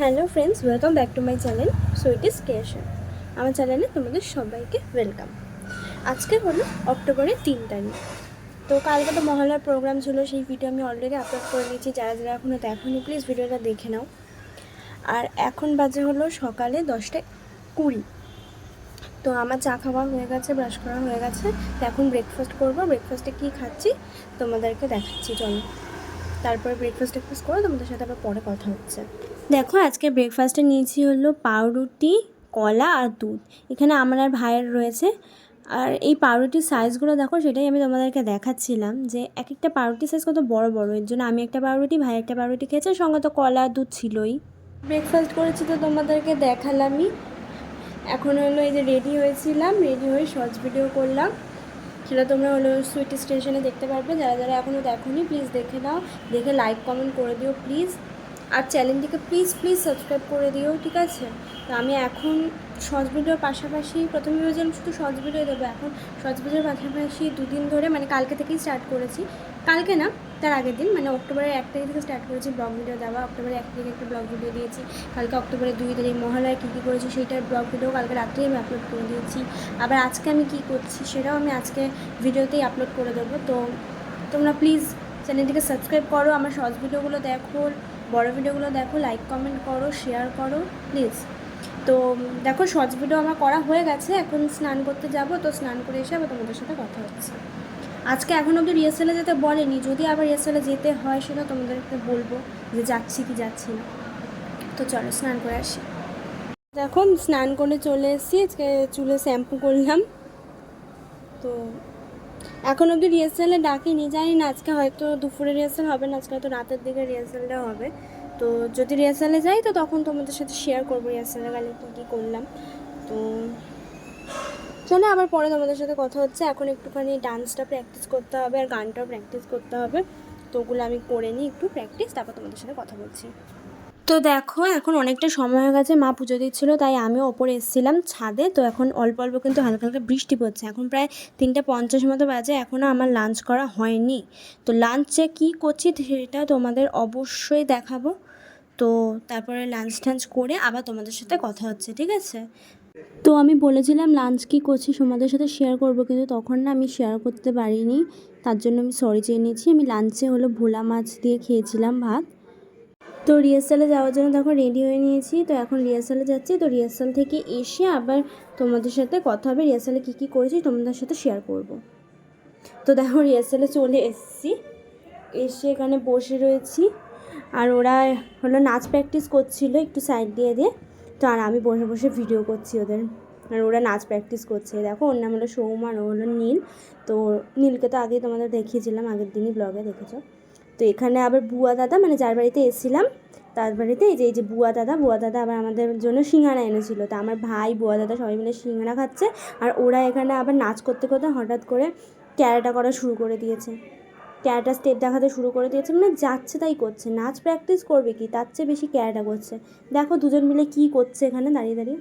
Hello friends welcome back to my channel sweetie's creation আমার চ্যানেলে তোমাদের সবাইকে ওয়েলকাম আজকে হলো অক্টোবরের তিন তারিখ। তো কালকে তো মহলার প্রোগ্রাম ছিল, সেই ভিডিও আমি অলরেডি আপলোড করে দিয়েছি। যারা যারা এখনও দেখোনি প্লিজ ভিডিওটা দেখে নাও। আর এখন বাজে হলো সকালে দশটা কুড়ি। তো আমার চা খাওয়া হয়ে গেছে ব্রাশ করা হয়ে গেছে। তো এখন ব্রেকফাস্ট করব। ব্রেকফাস্টে কী খাচ্ছি, তোমাদেরকে দেখাচ্ছি, চলো। তারপরে ব্রেকফাস্ট টেকফাস্ট করে তোমাদের সাথে আবার পরে কথা হচ্ছে। দেখো, আজকে ব্রেকফাস্টে নিয়েছি হলো পাউরুটি, কলা আর দুধ। এখানে আমার আর ভাইয়ের রয়েছে। আর এই পাউরুটির সাইজগুলো দেখো, সেটাই আমি তোমাদেরকে দেখাচ্ছিলাম যে এক একটা পাউরুটির সাইজ কত বড় বড়। এর জন্য আমি একটা পাউরুটি, ভাই একটা পাউরুটি খেয়েছে সঙ্গে তো কলা দুধ ছিলই। ব্রেকফাস্ট করেছি তো তোমাদেরকে দেখালামই। এখন হলো এই যে রেডি হয়েছিলাম রেডি হয়ে শর্টস ভিডিও করলাম। সেটা তোমরা হলো সুইট স্টেশনে দেখতে পারবে। যারা যারা এখনও দেখোনি প্লিজ দেখে নাও। দেখে লাইক কমেন্ট করে দিও প্লিজ আর চ্যানেলটিকে প্লিজ প্লিজ সাবস্ক্রাইব করে দিও, ঠিক আছে? তো আমি এখন শর্টস ভিডিওর পাশাপাশি প্রথমে ভেবেছিলাম শুধু শর্টস ভিডিও দেবো, এখন শর্টস ভিডিওর পাশাপাশি দুদিন ধরে মানে কালকে থেকেই স্টার্ট করেছি। কালকে না, তার আগের দিন মানে অক্টোবরের এক তারিখ থেকে স্টার্ট করেছি ব্লগ ভিডিও দেওয়া, অক্টোবরের এক তারিখে একটা ব্লগ ভিডিও দিয়েছি, কালকে অক্টোবরের দুই তারিখ মহালয় কী কী করেছি সেইটার ব্লগ ভিডিও কালকে রাত্রেই আমি আপলোড করে দিয়েছি। আবার আজকে আমি কী করছি সেটাও আমি আজকে ভিডিওতেই আপলোড করে দেবো, তো তোমরা প্লিজ চ্যানেলটিকে সাবস্ক্রাইব করো, আমার শর্টস ভিডিওগুলো দেখো বড় ভিডিওগুলো দেখো লাইক কমেন্ট করো শেয়ার করো প্লিজ তো দেখো শর্টস ভিডিও আমার করা হয়ে গেছে, এখন স্নান করতে যাব, তো স্নান করে এসে আবার তোমাদের সাথে কথা হচ্ছে। আজকে এখন অবধি রিহার্সালে যেতে বলেনি, যদি আবার রিহার্সালে যেতে হয় সেটা তোমাদেরকে বলব, যে যাচ্ছি কি যাচ্ছি না। তো চলো, স্নান করে আসি। দেখো স্নান করে চলে এসেছি, আজকে চুলে শ্যাম্পু করলাম। তো এখন অবধি রিহার্সালে ডাকিনি, জানি না, আজকে হয়তো দুপুরে রিহার্সাল হবে না, আজকে হয়তো রাতের দিকে রিহার্সালটা হবে। তো যদি রিহার্সালে যাই, তো তখন তোমাদের সাথে শেয়ার করব রিহার্সালে গেলে কী কী করলাম। তো চলো, আবার পরে তোমাদের সাথে কথা হচ্ছে। এখন একটুখানি ডান্সটা প্র্যাকটিস করতে হবে আর গানটাও প্র্যাকটিস করতে হবে। তো ওগুলো আমি করে নিই, একটু প্র্যাকটিস তারপর তোমাদের সাথে কথা বলছি। তো দেখো, এখন অনেকটা সময় হয়ে গেছে, মা পুজো দিচ্ছিল, তাই আমিও ওপরে এসেছিলাম ছাদে। তো এখন অল্প অল্প কিন্তু হালকা হালকা বৃষ্টি পড়ছে। এখন প্রায় তিনটে পঞ্চাশ মতো বাজে এখনও আমার লাঞ্চ করা হয়নি। তো লাঞ্চে কী করছি সেটা তোমাদের অবশ্যই দেখাবো। তো তারপরে লাঞ্চ টাঞ্চ করে আবার তোমাদের সাথে কথা হচ্ছে, ঠিক আছে? তো আমি বলেছিলাম লাঞ্চ কী করছি তোমাদের সাথে শেয়ার করব, কিন্তু তখন না আমি শেয়ার করতে পারিনি। তার জন্য আমি সরি চেয়ে নিয়েছি আমি লাঞ্চে হলো ভোলা মাছ দিয়ে খেয়েছিলাম ভাত। তো রিহার্সালে যাওয়ার জন্য তখন রেডি হয়ে নিয়েছি। তো এখন রিহার্সালে যাচ্ছি। তো রিহার্সাল থেকে এসে আবার তোমাদের সাথে কথা হবে। রিহার্সালে কী কী করেছি তোমাদের সাথে শেয়ার করব। তো দেখো রিহার্সালে চলে এসেছি। এসে এখানে বসে রয়েছি। আর ওরা হলো নাচ প্র্যাকটিস করছিল একটু সাইড দিয়ে দিয়ে। তো আর আমি বসে বসে ভিডিও করছি ওদের। আর ওরা নাচ প্র্যাকটিস করছে। দেখো ওর নাম হলো সৌম আর ও হলো নীল। তো নীলকে তো আগেই তোমাদের দেখিয়েছিলাম, আগের দিনই ব্লগে দেখেছ। তো এখানে আবার বুয়া দাদা মানে যার বাড়িতে এসেছিলাম, তার বাড়িতে এই যে এই যে বুয়া দাদা বুয়া দাদা আবার আমাদের জন্য সিঙ্গারা এনেছিল। তো আমার ভাই, বুয়া দাদা সবাই মিলে সিঙ্গারা খাচ্ছে আর ওরা এখানে আবার নাচ করতে করতে হঠাৎ করে ক্যারাটা করা শুরু করে দিয়েছে। ক্যারাটা স্টেপ দেখাতে শুরু করে দিয়েছে মানে যাচ্ছে তাই করছে। নাচ প্র্যাকটিস করবে কি? তার চেয়ে বেশি ক্যারাটা করছে। দেখো দুজন মিলে কি করছে এখানে, দাঁড়িয়ে দাঁড়িয়ে।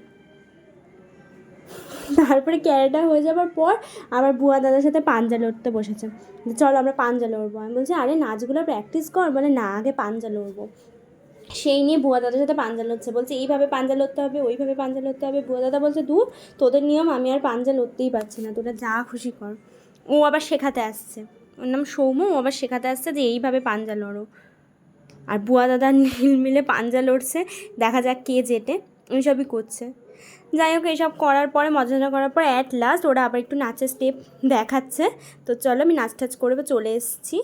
তারপরে ক্যারাটা হয়ে যাবার পর আবার বুয়া দাদার সাথে পাঞ্জা লড়তে বসেছে। চলো আমরা পাঞ্জা লড়বো। আমি বলছি, আরে নাচগুলো প্র্যাকটিস কর। বলে, না, আগে পাঞ্জা লড়বো। সেই নিয়ে বুয়া দাদার সাথে পাঞ্জা লড়ছে। বলছে, এইভাবে পাঞ্জা লড়তে হবে, ওইভাবে পাঞ্জা লড়তে হবে। বুয়া দাদা বলছে দূর তোদের নিয়ম, আমি আর পাঞ্জা লড়তেই পারছি না। তোরা যা খুশি কর। ও আবার শেখাতে আসছে। ওর নাম সৌম্য, ও আবার শেখাতে আসছে যে, এইভাবে পাঞ্জা লড়ো। আর বুয়া দাদা নীল মিলে পাঞ্জা লড়ছে। দেখা যাক কে জেটে এইসবই করছে। যাই হোক, এইসব করার পরে, মজা করার পর অ্যাট লাস্ট ওরা আবার একটু নাচের স্টেপ দেখাচ্ছে। তো চলো, আমি নাচ টাচ করে চলে এসেছি।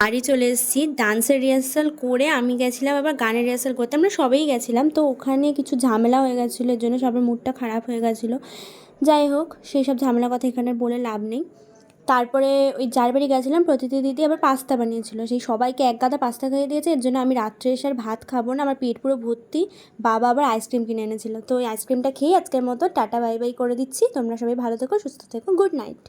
বাড়ি চলে এসেছি। ডান্সের রিহার্সাল করে আমি গেছিলাম, আবার গানের রিহার্সাল করতে। আমরা সবাই গেছিলাম, তো ওখানে কিছু ঝামেলা হয়ে গেছিল, এর জন্য সবার মুডটা খারাপ হয়ে গেছিল। যাই হোক, সেই সব ঝামেলার কথা এখানে বলে লাভ নেই। তারপরে ওই যার বাড়ি গেছিলাম, প্রতিটি দিদি আবার পাস্তা বানিয়েছিল। সেই সবাইকে এক গাদা পাস্তা খাইয়ে দিয়েছে, এর জন্য আমি রাত্রে এসে আর ভাত খাব না, আমার পেট পুরো ভর্তি। বাবা আবার আইসক্রিম কিনে এনেছিল। তো ওই আইসক্রিমটা খেয়ে আজকের মতো টাটা, বাই বাই করে দিচ্ছি। তোমরা সবাই ভালো থেকো, সুস্থ থেকো, গুড নাইট।